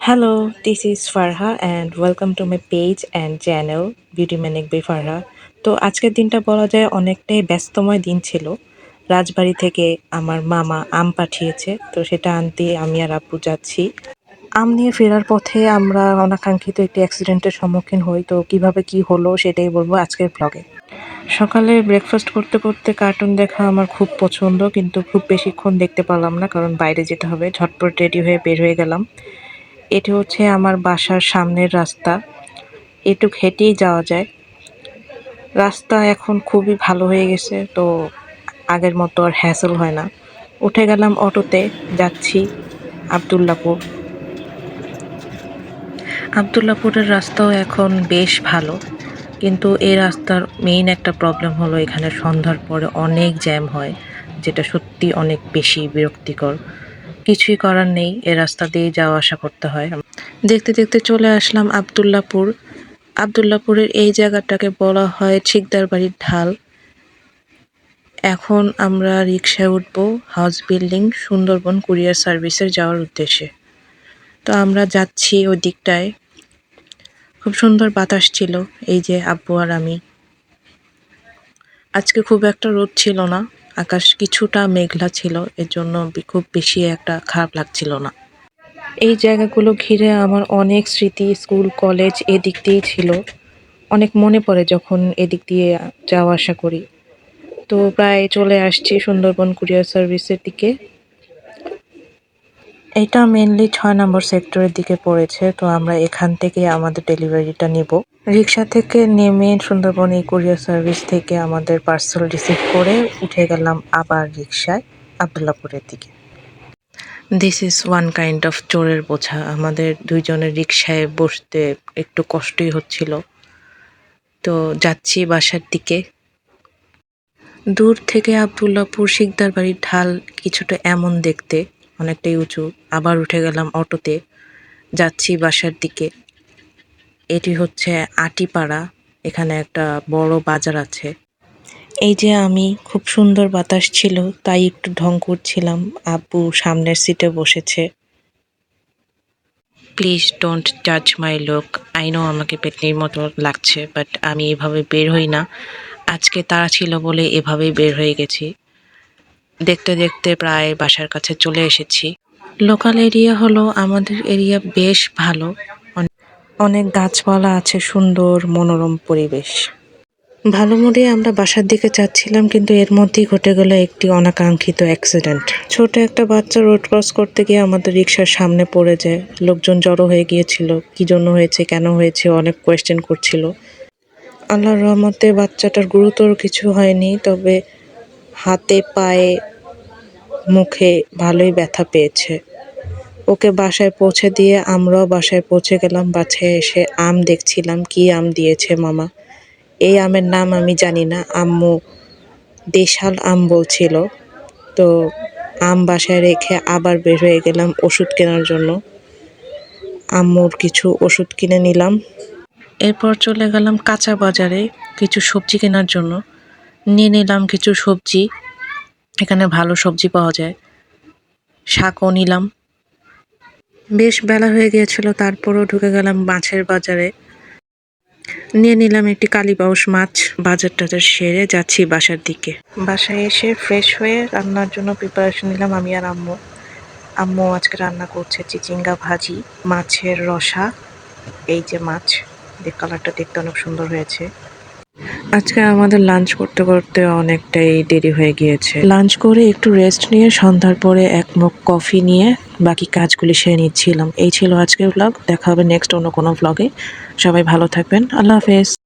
Hello, this is Farha and welcome to my page and channel Beauty Manic by Farha. তো আজকের দিনটা বলা যায় অনেকটাই ব্যস্তময় দিন ছিল। রাজবাড়ি থেকে আমার মামা আম পাঠিয়েছে তো সেটা আনতে আমি আর আব্বু যাচ্ছি। আম নিয়ে ফেরার পথে আমরা অনাকাঙ্ক্ষিত একটি অ্যাক্সিডেন্টের সম্মুখীন হই তো কীভাবে কি হলো সেটাই বলব আজকের ব্লগে সকালে ব্রেকফাস্ট করতে করতে কার্টুন দেখা আমার খুব পছন্দ কিন্তু খুব বেশিক্ষণ দেখতে পারলাম না কারণ বাইরে যেতে হবে ঝটপট রেডি হয়ে বের হয়ে গেলাম। এটি হচ্ছে আমার বাসার সামনের রাস্তা। এটুক হেঁটেই যাওয়া যায়। রাস্তা এখন খুবই ভালো হয়ে গেছে, তো আগের মতো আর হ্যাসেল হয় না। উঠে গেলাম অটোতে, যাচ্ছি আবদুল্লাপুর। আবদুল্লাপুরের রাস্তাও এখন বেশ ভালো, কিন্তু এই রাস্তার মেইন একটা প্রবলেম হলো এখানে সন্ধ্যার পরে অনেক জ্যাম হয়, যেটা সত্যি অনেক বেশি বিরক্তিকর। কিছুই করার নেই, এ রাস্তা দিয়ে যাওয়া আসা করতে হয়। দেখতে দেখতে চলে আসলাম আবদুল্লাপুর। আবদুল্লাপুরের এই জায়গাটাকে বলা হয় ছিকদার বাড়ির ঢাল। এখন আমরা রিক্সায় উঠব, হাউস বিল্ডিং, সুন্দরবন কুরিয়ার সার্ভিসের যাওয়ার উদ্দেশ্যে। তো আমরা যাচ্ছি ওই দিকটায়। খুব সুন্দর বাতাস ছিল, এই যে আব্বু আর আমি। আজকে খুব একটা রোদ ছিল না। আকাশ কিছুটা মেঘলা ছিল এর জন্য খুব বেশি একটা খারাপ লাগছিল না। এই জায়গাগুলো ঘিরে আমার অনেক স্মৃতি স্কুল, কলেজ এদিক দিয়েই ছিল। অনেক মনে পড়ে যখন এদিক দিয়ে যাওয়া আসা করি। তো প্রায় চলে আসছি সুন্দরবন কুরিয়ার সার্ভিসের দিকে। এটা মেনলি ছয় নম্বর সেক্টরের দিকে পড়েছে, তো আমরা এখান থেকে আমাদের ডেলিভারিটা নিব। রিক্সা থেকে নেমে সুন্দরবন এই কুরিয়ার সার্ভিস থেকে আমাদের পার্সেল রিসিভ করে উঠে গেলাম আবার রিক্সায় আবদুল্লাপুরের দিকে। This is one kind of চোরের বোঝা। আমাদের দুইজনের রিক্সায় বসতে একটু কষ্টই হচ্ছিল। তো যাচ্ছি বাসার দিকে। দূর থেকে আবদুল্লাপুর শিকদার বাড়ির ঢাল কিছুটা এমন দেখতে। অনেকটাই উঁচু। আবার উঠে গেলাম অটোতে। যাচ্ছি বাসার দিকে। এটি হচ্ছে আটিপাড়া। এখানে একটা বড় বাজার আছে। এই যে আমি, খুব সুন্দর বাতাস ছিল, তাই একটু ঢং করছিলাম। আব্বু সামনের সিটে বসেছে। প্লিজ ডোন্ট জাজ মাই লুক আই নো আমাকে পেটনির মতো লাগছে বাট আমি এভাবে বের হই না। আজকে তারা ছিল বলে এভাবেই বের হয়ে গেছি। দেখতে দেখতে প্রায় বাসার কাছে চলে এসেছি। লোকাল এরিয়া হলো আমাদের এরিয়া বেশ ভালো। অনেক গাছপালা আছে, সুন্দর, মনোরম পরিবেশ। ভালো মোড়ে আমরা বাসার দিকে যাচ্ছিলাম, কিন্তু এর মধ্যেই ঘটে গেল একটি অনাকাঙ্ক্ষিত অ্যাক্সিডেন্ট ছোট একটা বাচ্চা রোড ক্রস করতে গিয়ে আমাদের রিক্সার সামনে পড়ে যায়। লোকজন জড়ো হয়ে গিয়েছিল, কি জন্য হয়েছে, কেন হয়েছে, অনেক কোয়েশ্চেন করছিল। আল্লাহর রহমতে বাচ্চাটার গুরুতর কিছু হয়নি, তবে হাতে, পায়ে মুখে ভালোই ব্যথা পেয়েছে। ওকে বাসায় পৌঁছে দিয়ে আমরাও বাসায় পৌঁছে গেলাম, বাসায় এসে আম দেখছিলাম, কি আম দিয়েছে মামা। এই আমের নাম আমি জানি না, আম্মু দেশাল আম বলছিল। তো আম বাসায় রেখে আবার বের হয়ে গেলাম ওষুধ কেনার জন্য। আম্মুর কিছু ওষুধ কিনে নিলাম। এরপর চলে গেলাম কাঁচা বাজারে কিছু সবজি কেনার জন্য। নিয়ে নিলাম কিছু সবজি। এখানে ভালো সবজি পাওয়া যায়। শাকও নিলাম। বেশ বেলা হয়ে গিয়েছিল, তারপরও ঢুকে গেলাম মাছের বাজারে। নিয়ে নিলাম একটি কালীবাউস মাছ বাজার টাজার সেরে যাচ্ছি বাসার দিকে। বাসায় এসে ফ্রেশ হয়ে রান্নার জন্য প্রিপারেশন নিলাম আমি আর আম্মু। আম্মু আজকে রান্না করছে চিচিঙ্গা ভাজি, মাছের রসা, এই যে মাছ কালারটা দেখতে অনেক সুন্দর হয়েছে। আজকে আমাদের লাঞ্চ করতে করতে অনেকটাই দেরি হয়ে গিয়েছে। লাঞ্চ করে একটু রেস্ট নিয়ে সন্ধ্যার পরে এক মুখ কফি নিয়ে বাকি কাজগুলি সেরে নিচ্ছিলাম। এই ছিল আজকের ব্লগ দেখা হবে নেক্সট অন্য কোনো ব্লগে সবাই ভালো থাকবেন। আল্লাহ হাফেজ।